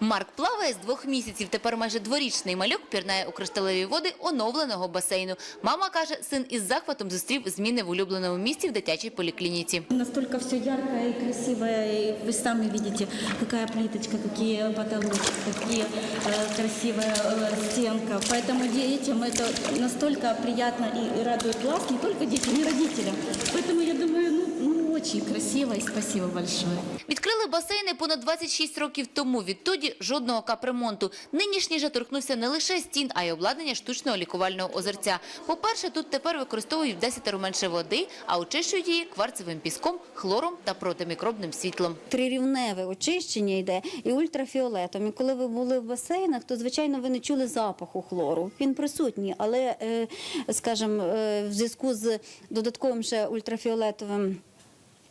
Марк плаває з двох місяців. Тепер майже дворічний малюк пірнає у кришталеві води оновленого басейну. Мама каже, син із захватом зустрів зміни в улюбленому місці в дитячій поліклініці. Настолько все яркое и красивое, и вы сами видите, какая плиточка, какие потолочки, какие э, красивая э, стенка. Поэтому детям это настолько приятно и, и радует глаз, не только детям, и родителям. Поэтому я думаю, ну, ну очень красиво и спасибо большое. Відкрили басейни понад 26 років тому. Відтоді жодного капремонту. Нинішній же торкнувся не лише стін, а й обладнання штучного лікувального озерця. По-перше, тут тепер використовують в 10 менше води, а очищують її кварцевим піском, хлором та протимікробним світлом. Трирівневе очищення йде і ультрафіолетом. І коли ви були в басейнах, то звичайно ви не чули запаху хлору. Він присутній, але, е, скажімо, е, в зв'язку з додатковим ще ультрафіолетовим.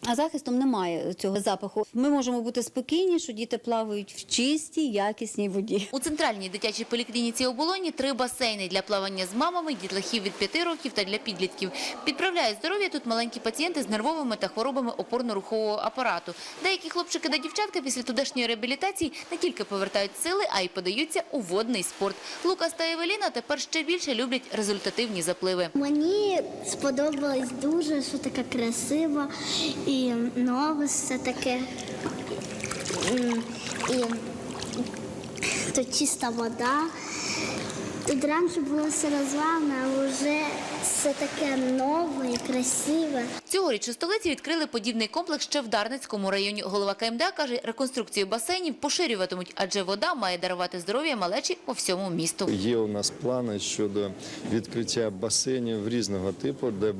А захистом немає цього запаху. Ми можемо бути спокійні, що діти плавають в чистій, якісній воді. У центральній дитячій поліклініці оболоні три басейни для плавання з мамами, дітлахів від 5 років та для підлітків. Підправляють здоров'я тут маленькі пацієнти з нервовими та хворобами опорно-рухового апарату. Деякі хлопчики та дівчатка після тудешньої реабілітації не тільки повертають сили, а й подаються у водний спорт. Лукас та Евеліна тепер ще більше люблять результативні запливи. Мені сподобалось дуже, що таке красиво і нове все таке. І то чиста вода. Тут раніше було все розвалено, а вже все таке нове і красиве. Цьогоріч у столиці відкрили подібний комплекс ще в Дарницькому районі. Голова КМДА каже, реконструкцію басейнів поширюватимуть, адже вода має дарувати здоров'я малечі по всьому місту. Є у нас плани щодо відкриття басейнів різного типу, де б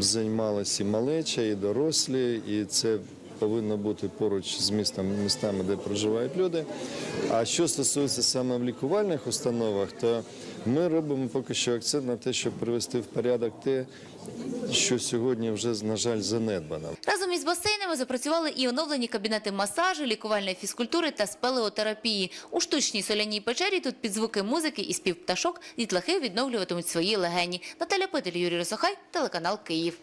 займалися і малеча, і дорослі, і це повинно бути поруч з містом, містами, де проживають люди. А що стосується саме в лікувальних установах, то ми робимо поки що акцент на те, щоб привести в порядок те, що сьогодні вже, на жаль, занедбано. Разом із басейнами запрацювали і оновлені кабінети масажу, лікувальної фізкультури та спелеотерапії. У штучній соляній печері тут під звуки музики і спів пташок дітлахи відновлюватимуть свої легені. Наталя Петель, Юрій Росохай, телеканал Київ.